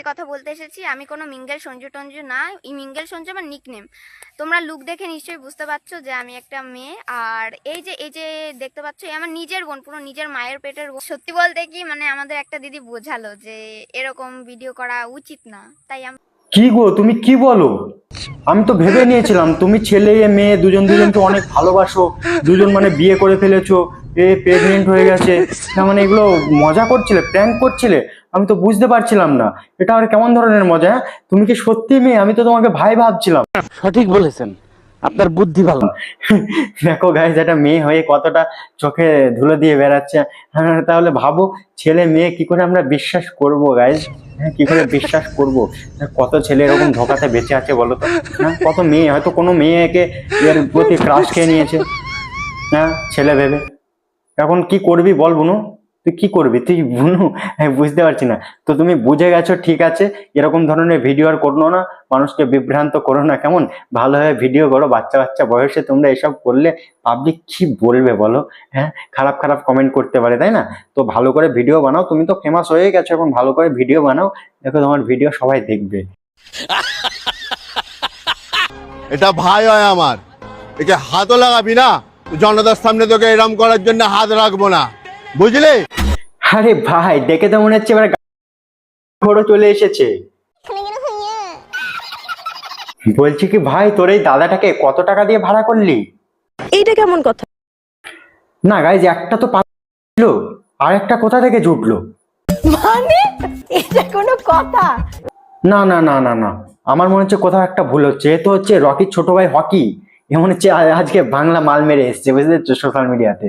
সত্যি কথা বলতে এসেছি, আমি কোনো মিঙ্গেল সঞ্জু টঞ্জু না, এই মিঙ্গেল সঞ্জু আমার নিকনেম তোমরা লুক দেখে নিশ্চয়ই বুঝতে পারছ যে আমি একটা মেয়ে, আর এই যে এই যে দেখতে পাচ্ছ, এই আমার নিজের বোন, পুরো নিজের মায়ের পেটের বোন। সত্যি বলতে কি মানে আমাদের একটা দিদি বোঝালো যে এরকম ভিডিও করা উচিত না, তাই আমি কি গো, তুমি কি বলো? আমি তো ভেবে নিয়েছিলাম, তুমি ছেলে মেয়ে, দুজন, দুজনকে অনেক ভালোবাসো, দুজন মানে বিয়ে করে ফেলেছো, এ প্রেগনেন্ট হয়ে গেছে। তার মানে এগুলো মজা করছিলে প্র্যাঙ্ক করছিলে? আমি তো বুঝতে পারছিলাম না। এটা আর কেমন ধরনের মজা? হ্যাঁ? তুমি কি সত্যি মেয়ে? আমি তো তোমাকে ভাই ভাবছিলাম। সঠিক বলেছেন। আপনার বুদ্ধি ভালো। দেখো গাইজ একটা মেয়ে হয়ে কতটা চোখে ধুলো দিয়ে বেড়াচ্ছে। হ্যাঁ, তাহলে ভাবো ছেলে মেয়ে কি করে আমরা বিশ্বাস করব গাইজ হ্যাঁ কি করে বিশ্বাস করব? কত ছেলে এরকম ধোকাতে বেঁচে আছে বলো তো? হ্যাঁ কত মেয়ে? হয়তো কোনো মেয়েকে এর প্রতি ক্রাশ খেয়ে নিয়েছে। হ্যাঁ ছেলে ভেবে। এখন কি করবি বল বুনু? তুই কি করবি? তুই বুনু? বুঝতে পারছি না। তো তুমি বুঝে গেছো, ঠিক আছে? এরকম ধরনের ভিডিও আর করো না। মানুষকে বিভ্রান্ত করো না। কেমন? ভালোভাবে ভিডিও করো। বাচ্চা বাচ্চা বয়সে তোমরা এসব করলে পাবলিক কি বলবে বলো? হ্যাঁ? খারাপ খারাপ কমেন্ট করতে পারে, তাই না? তো ভালো করে ভিডিও বানাও। তুমি তো ফেমাস হয়ে গেছো এখন। ভালো করে ভিডিও বানাও। দেখো তোমার ভিডিও সবাই দেখবে। এটা ভাই হয় আমার। একে হাতও লাগাবি না? জনতার সামনে তোকে এরম করার জন্য হাত রাখব না। বুঝলি? আরে ভাই দেখে তো মনে হচ্ছে এবার ঘোড়ো চলে এসেছে। বলছি কি ভাই তোর এই দাদাটাকে কত টাকা দিয়ে ভাড়া করলি? এইটা কেমন কথা? না গাইজ একটা তো ছিল আর একটা কোথা থেকে জুটলো? মানে? এটা কোনো কথা? না না না না না। আমার মনে হচ্ছে কোথাও একটা ভুল হচ্ছে। এ তো হচ্ছে রকির ছোট ভাই হকি। এ মনে হচ্ছে আজকে বাংলা মাল মেরে এসছে বুঝতে সোশ্যাল মিডিয়াতে